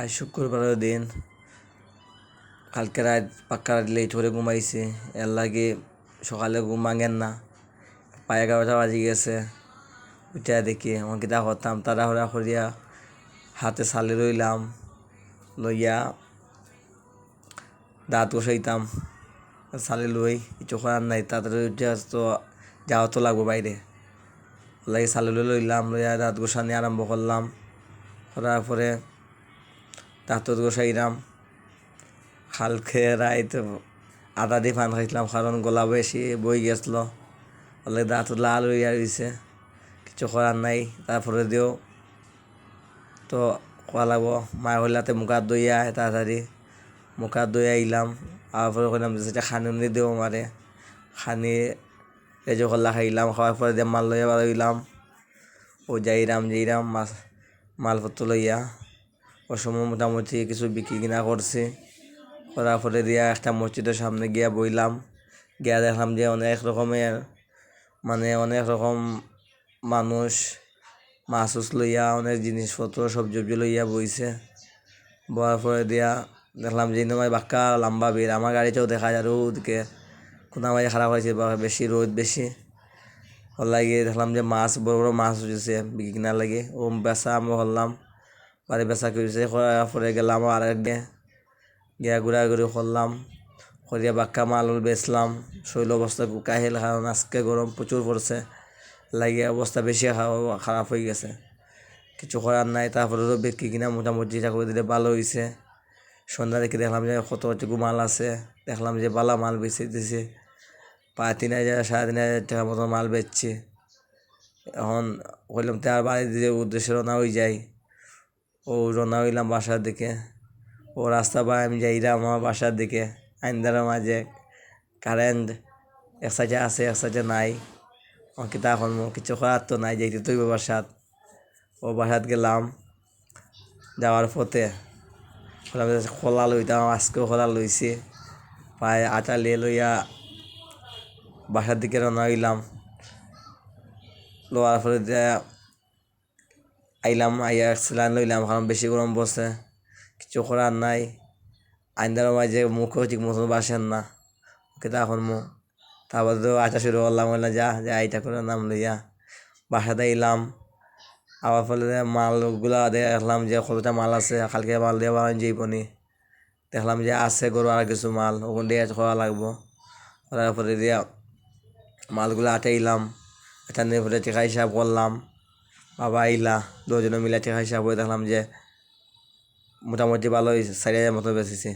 আজ শুক্রবারের দিন। কালকে রাত পাক্কা রাত লেট করে ঘুমাইছি। এর লাগে সকালে ঘুম ভাঙেন না। পায়ে এগারোটা বাজে গেছে। উঠে দেখি আমার কিতা করতাম তাড়াহুড়া করিয়া হাতে সালে লইলাম। লইয়া দাঁত বসাইতাম সালে লই কিছু করার নাই। তাড়াতাড়ি উঠে তো যাওয়া তো লাগবো বাইরে। লাগে সালে লই লইলাম। লইয়া দাঁত গোসানি আরম্ভ করলাম। করার পরে দাঁত গোসাইলাম কালকে রাইত আদা দিয়ে পান খাইছিলাম কারণ গলা বেশি বই গেছিল। বলে দাঁত লাল হইয়া রয়েছে কিছু করার নাই তারপরে দিও তো কোয়া লাগবো মায়ের হইলাতে মুখ হাত দইয়া তাড়াতাড়ি মুখ হাত দইয়া আইলাম তারপরে কইলাম যে সেটা খানি দেবো মারে খানি রেজো কল্লা খাইলাম খাওয়ার পরে দিয়ে মাল লইয়া বাড়াইলাম ও যাইরাম যাইরাম মাছ মালপত্র লইয়া ও সময় মোটামুটি কিছু বিক্রি কিনা করছি করার পরে দিয়া একটা মসজিদের সামনে গিয়া বইলাম গিয়া দেখলাম যে অনেক রকমের মানে অনেক রকম মানুষ মাছ উছ লইয়া অনেক জিনিসপত্র সবজি উবজি লইয়া বইছে বয়ার পরে দিয়া দেখলাম যে নয় বাক্কা লম্বা ভিড় আমার গাড়িতেও দেখা যায় রোদকে কোনা মাঝে খারাপ হয়েছে বা বেশি রোদ বেশি ওর লাগে দেখলাম যে মাছ, বড় বড় মাছ উঠেছে বিক্রি কিনার লাগে। ও বেচা আমি করলাম বাড়ি বেচা করেছে করার পরে গেলাম আর এক গিয়া ঘোরাঘুরি করলাম করিয়া বাক্কা মাল বেচলাম শৈল অবস্থা কাহিল কারণ আজকে গরম প্রচুর পড়ছে লাগিয়ে অবস্থা বেশি খারাপ হয়ে গেছে। কিছু করার নাই তারপরে তো বিক্রি কিনা মোটামুটি এটা করে দিলে ভালো হয়েছে সন্ধ্যা দেখে দেখলাম যে কতটুকু মাল আছে। দেখলাম যে বালা মাল বেচে দিছে। প্রায় তিন হাজার সাড়ে তিন হাজার টাকার মতো মাল বেচছে। এখন কইলাম তার বাড়ি দিয়ে উদ্দেশ্যে রওনা হয়ে যাই ও রওনা হইলাম বাসার দিকে। ও রাস্তা পায় আমি যাইলাম আমার বাসার দিকে। আইন্দার মাঝে কারেন্ট এক সাইডে আছে, এক সাইডে নাই। আমাকে তা এখন কিছু করার তো নাই, যাইতে তুই বাসাত। ও বাসাত গেলাম যাওয়ার পথে। খোলা লইতাম, আজকেও খোলা লইছি। প্রায় আটা লিয়ে লইয়া বাসার দিকে রওনা হইলাম। লোয়ার পরে আইলাম, আইয়া স্যালাইন লইলাম কারণ বেশি গরম বসে কিছু করার নাই। আইন্দার মাঝে মুখও ঠিক মতন বাসেন না। ওকে এখন মু তারপর তো আচা শুরু করলাম, বললাম, যা যা, এইটা করে নাম লইয়া। বাসাতে এলাম আবার ফলে মালগুলা দেখলাম যে কতটা মাল আছে, কালকে মাল দিয়ে বানান যাইবনি দেখলাম যে আছে গরু আর কিছু মাল ওখান দিয়ে খাওয়া লাগবো। করার পরে দিয়া মালগুলো আটাইলাম এটা নিয়ে পরে টেকা হিসাব করলাম। বাবা আইলা, দুজনে মিলে টেকা হিসাব করে দেখলাম যে মোটামুটি ভালোই চারি হাজার মতো বেঁচেছে।